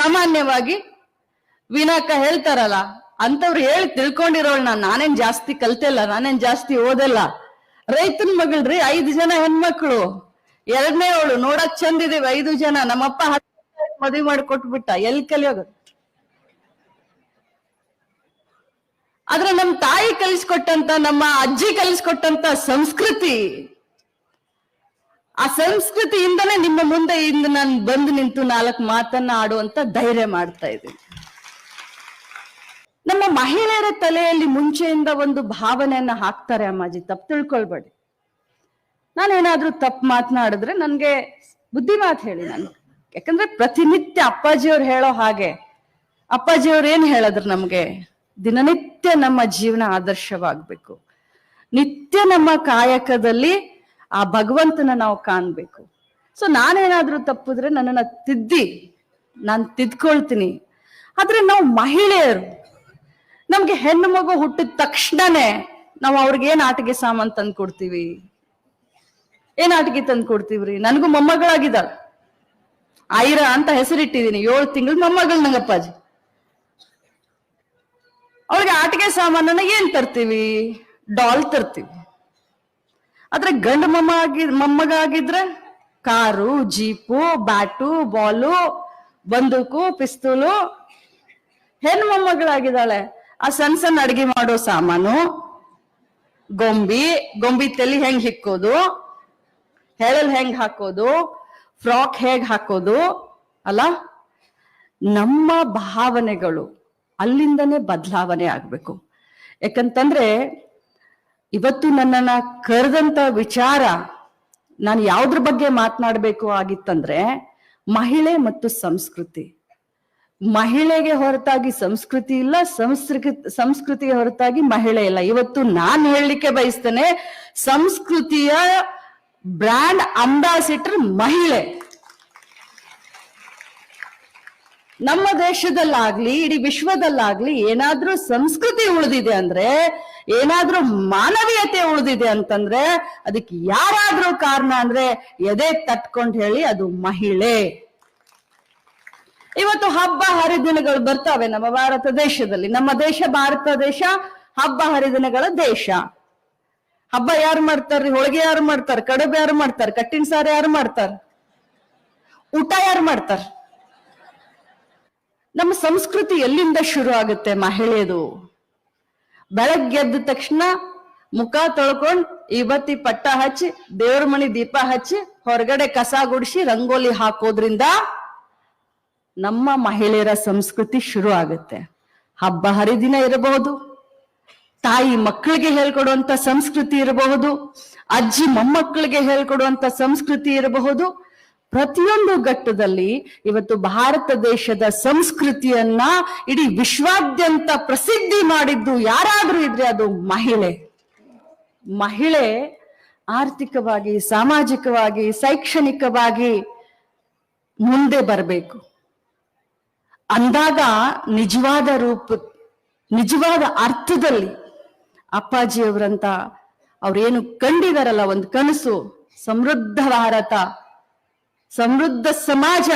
ಸಾಮಾನ್ಯವಾಗಿ ವಿನಾಕ ಹೇಳ್ತಾರಲ್ಲ ಅಂತವ್ರು ಹೇಳಿ ತಿಳ್ಕೊಂಡಿರೋಳ್ ನಾನ್, ನಾನೇನ್ ಜಾಸ್ತಿ ಕಲ್ತಿಲ್ಲ ನಾನೇನ್ ಜಾಸ್ತಿ ಓದಲ್ಲ. ರೈತನ ಮಗಳ್ರಿ ಐದು ಜನ ಹೆಣ್ಮಕ್ಳು. ಎರಡನೇ ಅವಳು, ನೋಡಕ್ ಚಂದ ಇದೀವಿ, ಐದು ಜನ. ನಮ್ಮಪ್ಪ ಮದ್ವಿ ಮಾಡಿ ಕೊಟ್ಬಿಟ್ಟ ಎಲ್ ಕಲಿಯೋಗ ಆದ್ರೆ ನಮ್ ತಾಯಿ ಕಲಿಸ್ಕೊಟ್ಟಂತ, ನಮ್ಮ ಅಜ್ಜಿ ಕಲಿಸ್ಕೊಟ್ಟಂತ ಸಂಸ್ಕೃತಿ ಆ ಸಂಸ್ಕೃತಿಯಿಂದನೇ ನಿಮ್ಮ ಮುಂದೆ ಇಂದು ನಾನು ಬಂದು ನಿಂತು ನಾಲ್ಕು ಮಾತನ್ನ ಆಡುವಂತ ಧೈರ್ಯ ಮಾಡ್ತಾ ಇದ್ದೀನಿ. ನಮ್ಮ ಮಹಿಳೆಯರ ತಲೆಯಲ್ಲಿ ಮುಂಚೆಯಿಂದ ಒಂದು ಭಾವನೆಯನ್ನ ಹಾಕ್ತಾರೆ ಅಮ್ಮಾಜಿ, ತಪ್ಪು ತಿಳ್ಕೊಳ್ಬೇಡಿ. ನಾನೇನಾದ್ರೂ ತಪ್ಪು ಮಾತನಾಡಿದ್ರೆ ನನ್ಗೆ ಬುದ್ಧಿ ಮಾತು ಹೇಳಿ ನಾನು ಯಾಕಂದ್ರೆ ಪ್ರತಿನಿತ್ಯ ಅಪ್ಪಾಜಿಯವ್ರು ಹೇಳೋ ಹಾಗೆ, ಅಪ್ಪಾಜಿಯವ್ರು ಏನ್ ಹೇಳಿದ್ರು ನಮ್ಗೆ? ದಿನನಿತ್ಯ ನಮ್ಮ ಜೀವನ ಆದರ್ಶವಾಗ್ಬೇಕು. ನಿತ್ಯ ನಮ್ಮ ಕಾಯಕದಲ್ಲಿ ಆ ಭಗವಂತನ ನಾವು ಕಾಣ್ಬೇಕು. ಸೊ ನಾನೇನಾದ್ರೂ ತಪ್ಪಿದ್ರೆ ನನ್ನನ್ನ ತಿದ್ದಿ, ನಾನು ತಿದ್ಕೊಳ್ತೀನಿ. ಆದ್ರೆ ನಾವು ಮಹಿಳೆಯರು, ನಮ್ಗೆ ಹೆಣ್ಣು ಮಗು ಹುಟ್ಟಿದ ತಕ್ಷಣನೇ ನಾವು ಅವ್ರಿಗೆ ಏನ್ ಆಟಿಕೆ ಸಾಮಾನ್ ತಂದು ಕೊಡ್ತೀವಿ? ಏನ್ ಆಟಿಕೆ ತಂದು ಕೊಡ್ತೀವ್ರಿ? ನನಗೂ ಮೊಮ್ಮಗಳಾಗಿದ್ದಾಳೆ ಐರ ಅಂತ ಹೆಸರಿಟ್ಟಿದೀನಿ ಏಳು ತಿಂಗಳು ಮೊಮ್ಮಗಳು ನಂಗಪ್ಪಾಜಿ ಅವ್ರಿಗೆ ಆಟಿಕೆ ಸಾಮಾನನ್ನ ಏನ್ ತರ್ತೀವಿ? ಡಾಲ್ ತರ್ತೀವಿ. ಆದ್ರೆ ಗಂಡ ಮೊಮ್ಮ ಆಗಿ ಮೊಮ್ಮಗ ಆಗಿದ್ರೆ ಕಾರು, ಜೀಪು, ಬ್ಯಾಟು, ಬಾಲು, ಬಂದೂಕು, ಪಿಸ್ತೂಲು. ಹೆಣ್ಣು ಮೊಮ್ಮಗಳಾಗಿದ್ದಾಳೆ. ಆ ಸಣ್ಣ ಸಣ್ಣ ಅಡಿಗೆ ಮಾಡೋ ಸಾಮಾನು, ಗೊಂಬಿ ಗೊಂಬಿ ತಲೆ ಹೆಂಗ್ ಹಿಕ್ಕೋದು, ಹೆಳಲ್ ಹೆಂಗ್ ಹಾಕೋದು, ಫ್ರಾಕ್ ಹೇಗ್ ಹಾಕೋದು, ಅಲ್ಲ? ನಮ್ಮ ಭಾವನೆಗಳು ಅಲ್ಲಿಂದನೇ ಬದಲಾವಣೆ ಆಗ್ಬೇಕು. ಯಾಕಂತಂದ್ರೆ ಇವತ್ತು ನನ್ನನ್ನ ಕರೆದಂತ ವಿಚಾರ ನಾನು ಯಾವ್ದ್ರ ಬಗ್ಗೆ ಮಾತನಾಡಬೇಕು ಆಗಿತ್ತಂದ್ರೆ ಮಹಿಳೆ ಮತ್ತು ಸಂಸ್ಕೃತಿ. ಮಹಿಳೆಗೆ ಹೊರತಾಗಿ ಸಂಸ್ಕೃತಿ ಇಲ್ಲ, ಸಂಸ್ಕೃತಿ, ಸಂಸ್ಕೃತಿಗೆ ಹೊರತಾಗಿ ಮಹಿಳೆ ಇಲ್ಲ. ಇವತ್ತು ನಾನು ಹೇಳಲಿಕ್ಕೆ ಬಯಸ್ತೇನೆ, ಸಂಸ್ಕೃತಿಯ ಬ್ರ್ಯಾಂಡ್ ಅಂಬಾಸಿಡರ್ ಮಹಿಳೆ. ನಮ್ಮ ದೇಶದಲ್ಲಾಗ್ಲಿ, ಇಡೀ ವಿಶ್ವದಲ್ಲಾಗ್ಲಿ ಏನಾದ್ರೂ ಸಂಸ್ಕೃತಿ ಉಳಿದಿದೆ ಅಂದ್ರೆ, ಏನಾದ್ರೂ ಮಾನವೀಯತೆ ಉಳಿದಿದೆ ಅಂತಂದ್ರೆ, ಅದಕ್ಕೆ ಯಾರಾದ್ರೂ ಕಾರಣ ಅಂದ್ರೆ ಎದೆ ತಟ್ಕೊಂಡ್ ಹೇಳಿ ಅದು ಮಹಿಳೆ. ಇವತ್ತು ಹಬ್ಬ ಹರಿದಿನಗಳು ಬರ್ತಾವೆ ನಮ್ಮ ಭಾರತ ದೇಶದಲ್ಲಿ. ನಮ್ಮ ದೇಶ ಭಾರತ ದೇಶ, ಹಬ್ಬ ಹರಿದಿನಗಳ ದೇಶ. ಹಬ್ಬ ಯಾರು ಮಾಡ್ತಾರ್ರಿ? ಹೋಳಿಗೆ ಯಾರು ಮಾಡ್ತಾರ? ಕಡುಬು ಯಾರು ಮಾಡ್ತಾರ? ಕಟ್ಟಿನ ಸಾರು ಯಾರು ಮಾಡ್ತಾರ? ಊಟ ಯಾರು ಮಾಡ್ತಾರ? ನಮ್ಮ ಸಂಸ್ಕೃತಿ ಎಲ್ಲಿಂದ ಶುರು ಆಗುತ್ತೆ ಮಹಿಳೆಯದು? ಬೆಳಗ್ಗೆ ಎದ್ದ ತಕ್ಷಣ ಮುಖ ತೊಳ್ಕೊಂಡ್ ಇವತ್ತಿ ಪಟ್ಟ ಹಚ್ಚಿ, ದೇವ್ರ ಮನಿ ದೀಪ ಹಚ್ಚಿ, ಹೊರಗಡೆ ಕಸ ಗುಡಿಸಿ, ರಂಗೋಲಿ ಹಾಕೋದ್ರಿಂದ ನಮ್ಮ ಮಹಿಳೆಯರ ಸಂಸ್ಕೃತಿ ಶುರು ಆಗುತ್ತೆ. ಹಬ್ಬ ಹರಿದಿನ ಇರಬಹುದು. ತಾಯಿ ಮಕ್ಕಳಿಗೆ ಹೇಳ್ಕೊಡುವಂತ ಸಂಸ್ಕೃತಿ ಇರಬಹುದು. ಅಜ್ಜಿ ಮೊಮ್ಮಕ್ಕಳಿಗೆ ಹೇಳ್ಕೊಡುವಂತ ಸಂಸ್ಕೃತಿ ಇರಬಹುದು. ಪ್ರತಿಯೊಂದು ಘಟ್ಟದಲ್ಲಿ ಇವತ್ತು ಭಾರತ ದೇಶದ ಸಂಸ್ಕೃತಿಯನ್ನ ಇಡೀ ವಿಶ್ವಾದ್ಯಂತ ಪ್ರಸಿದ್ಧಿ ಮಾಡಿದ್ದು ಯಾರಾದ್ರೂ ಇದ್ರೆ ಅದು ಮಹಿಳೆ. ಮಹಿಳೆ ಆರ್ಥಿಕವಾಗಿ, ಸಾಮಾಜಿಕವಾಗಿ, ಶೈಕ್ಷಣಿಕವಾಗಿ ಮುಂದೆ ಬರಬೇಕು. ಅಂದಾಗ ನಿಜವಾದ ರೂಪ, ನಿಜವಾದ ಅರ್ಥದಲ್ಲಿ ಅಪ್ಪಾಜಿಯವರಂತ ಅವ್ರೇನು ಕಂಡಿದಾರಲ್ಲ, ಒಂದು ಕನಸು, ಸಮೃದ್ಧ ಭಾರತ. ಸಮೃದ್ಧ ಸಮಾಜ.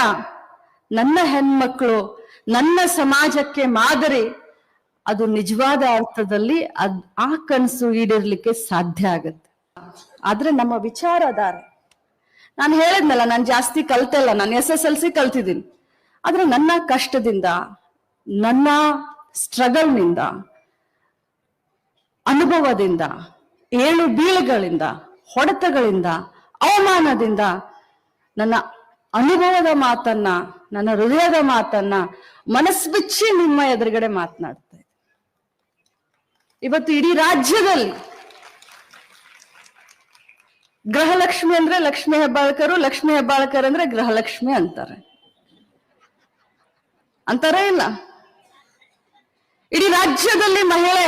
ನನ್ನ ಹೆಣ್ಮಕ್ಳು, ನನ್ನ ಸಮಾಜಕ್ಕೆ ಮಾದರಿ. ಅದು ನಿಜವಾದ ಅರ್ಥದಲ್ಲಿ ಅದ್ ಆ ಕನಸು ಈಡೇರ್ಲಿಕ್ಕೆ ಸಾಧ್ಯ ಆಗತ್ತೆ. ಆದ್ರೆ ನಮ್ಮ ವಿಚಾರಧಾರೆ ನಾನು ಹೇಳಿದ್ನಲ್ಲ, ನಾನು ಜಾಸ್ತಿ ಕಲ್ತಲ್ಲ, ನಾನು ಎಸ್ ಎಸ್ ಎಲ್ ಸಿ ಕಲ್ತಿದ್ದೀನಿ. ಆದ್ರೆ ನನ್ನ ಕಷ್ಟದಿಂದ, ನನ್ನ ಸ್ಟ್ರಗಲ್ನಿಂದ ಅನುಭವದಿಂದ, ಏಳು ಬೀಳುಗಳಿಂದ, ಹೊಡೆತಗಳಿಂದ, ಅವಮಾನದಿಂದ ನನ್ನ ಅನುಭವದ ಮಾತನ್ನ, ನನ್ನ ಹೃದಯದ ಮಾತನ್ನ ಮನಸ್ಬಿಚ್ಚಿ ನಿಮ್ಮ ಎದುರುಗಡೆ ಮಾತನಾಡ್ತಾ ಇವತ್ತು ಇಡೀ ರಾಜ್ಯದಲ್ಲಿ ಗೃಹಲಕ್ಷ್ಮಿ ಅಂದ್ರೆ ಲಕ್ಷ್ಮಿ ಹೆಬ್ಬಾಳ್ಕರು, ಲಕ್ಷ್ಮಿ ಹೆಬ್ಬಾಳ್ಕರ್ ಅಂದ್ರೆ ಗೃಹಲಕ್ಷ್ಮಿ ಅಂತಾರೆ. ಅಂತಾರ ಇಲ್ಲ. ಇಡೀ ರಾಜ್ಯದಲ್ಲಿ ಮಹಿಳೆ,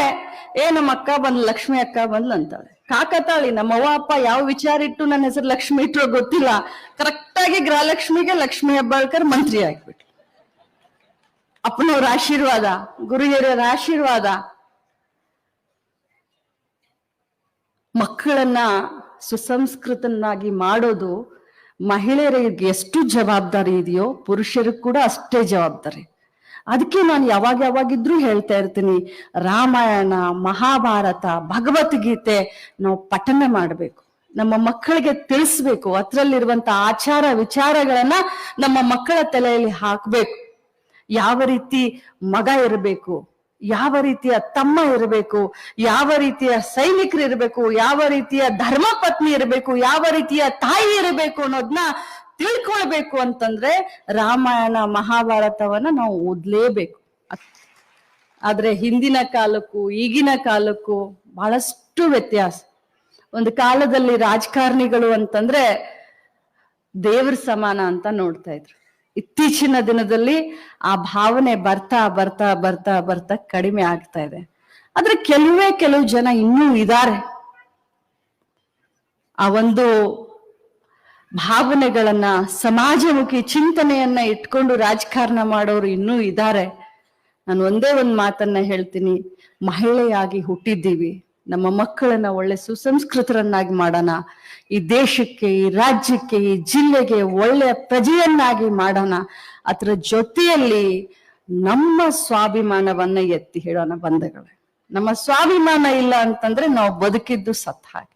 ಏ ನಮ್ಮ ಅಕ್ಕ ಬಂದ್ಲು, ಲಕ್ಷ್ಮಿ ಅಕ್ಕ ಬಂದ್ಲು ಅಂತಾಳೆ. ಕಾಕತಾಳಿ, ನಮ್ಮ ಅಪ್ಪ ಯಾವ ವಿಚಾರ ಇಟ್ಟು ನನ್ನ ಹೆಸರು ಲಕ್ಷ್ಮಿ ಇಟ್ರು ಗೊತ್ತಿಲ್ಲ. ಕರೆಕ್ಟ್ ಆಗಿ ಗೃಹಲಕ್ಷ್ಮಿಗೆ ಲಕ್ಷ್ಮಿ ಹೆಬ್ಬಾಳ್ಕರ್ ಮಂತ್ರಿ ಆಗ್ಬಿಟ್ಲು. ಅಪ್ಪನವ್ರ ಆಶೀರ್ವಾದ ಗುರು ಹಿರಿಯರ ಆಶೀರ್ವಾದ. ಮಕ್ಕಳನ್ನ ಸುಸಂಸ್ಕೃತನಾಗಿ ಮಾಡೋದು ಮಹಿಳೆಯರಿಗೆ ಎಷ್ಟು ಜವಾಬ್ದಾರಿ ಇದೆಯೋ ಪುರುಷರು ಕೂಡ ಅಷ್ಟೇ ಜವಾಬ್ದಾರಿ. ಅದಕ್ಕೆ ನಾನು ಯಾವಾಗ ಯಾವಾಗಿದ್ರೂ ಹೇಳ್ತಾ ಇರ್ತೀನಿ, ರಾಮಾಯಣ, ಮಹಾಭಾರತ, ಭಗವದ್ಗೀತೆ ನಾವು ಪಠನೆ ಮಾಡಬೇಕು. ನಮ್ಮ ಮಕ್ಕಳಿಗೆ ತಿಳಿಸ್ಬೇಕು, ಅದ್ರಲ್ಲಿರುವಂತ ಆಚಾರ ವಿಚಾರಗಳನ್ನ ನಮ್ಮ ಮಕ್ಕಳ ತಲೆಯಲ್ಲಿ ಹಾಕ್ಬೇಕು. ಯಾವ ರೀತಿ ಮಗ ಇರಬೇಕು, ಯಾವ ರೀತಿಯ ತಮ್ಮ ಇರಬೇಕು, ಯಾವ ರೀತಿಯ ಸೈನಿಕರು ಇರಬೇಕು, ಯಾವ ರೀತಿಯ ಧರ್ಮ ಪತ್ನಿ ಇರಬೇಕು, ಯಾವ ರೀತಿಯ ತಾಯಿ ಇರಬೇಕು ಅನ್ನೋದನ್ನ ತಿಳ್ಕೊಳ್ಬೇಕು ಅಂತಂದ್ರೆ ರಾಮಾಯಣ, ಮಹಾಭಾರತವನ್ನ ನಾವು ಓದ್ಲೇಬೇಕು. ಆದ್ರೆ ಹಿಂದಿನ ಕಾಲಕ್ಕೂ, ಈಗಿನ ಕಾಲಕ್ಕೂ ಬಹಳಷ್ಟು ವ್ಯತ್ಯಾಸ. ಒಂದು ಕಾಲದಲ್ಲಿ ರಾಜಕಾರಣಿಗಳು ಅಂತಂದ್ರೆ ದೇವ್ರ ಸಮಾನ ಅಂತ ನೋಡ್ತಾ ಇದ್ರು. ಇತ್ತೀಚಿನ ದಿನದಲ್ಲಿ ಆ ಭಾವನೆ ಬರ್ತಾ ಬರ್ತಾ ಬರ್ತಾ ಬರ್ತಾ ಕಡಿಮೆ ಆಗ್ತಾ ಇದೆ. ಆದ್ರೆ ಕೆಲವೇ, ಕೆಲವು ಜನ ಇನ್ನೂ ಇದ್ದಾರೆ ಆ ಒಂದು ಭಾವನೆಗಳನ್ನ, ಸಮಾಜಮುಖಿ ಚಿಂತನೆಯನ್ನ ಇಟ್ಕೊಂಡು ರಾಜಕಾರಣ ಮಾಡೋರು ಇನ್ನೂ ಇದ್ದಾರೆ ನಾನು ಒಂದೇ ಒಂದು ಮಾತನ್ನ ಹೇಳ್ತೀನಿ. ಮಹಿಳೆಯಾಗಿ ಹುಟ್ಟಿದ್ದೀವಿ. ನಮ್ಮ ಮಕ್ಕಳನ್ನ ಒಳ್ಳೆ ಸುಸಂಸ್ಕೃತರನ್ನಾಗಿ ಮಾಡೋಣ. ಈ ದೇಶಕ್ಕೆ, ಈ ರಾಜ್ಯಕ್ಕೆ, ಈ ಜಿಲ್ಲೆಗೆ ಒಳ್ಳೆಯ ಪ್ರಜೆಯನ್ನಾಗಿ ಮಾಡೋಣ. ಅದರ ಜೊತೆಯಲ್ಲಿ ನಮ್ಮ ಸ್ವಾಭಿಮಾನವನ್ನ ಎತ್ತಿ ಹೇಳೋಣ ಬಂಧಗಳೇ. ನಮ್ಮ ಸ್ವಾಭಿಮಾನ ಇಲ್ಲ ಅಂತಂದ್ರೆ ನಾವು ಬದುಕಿದ್ದು ಸತ್ ಹಾಗೆ.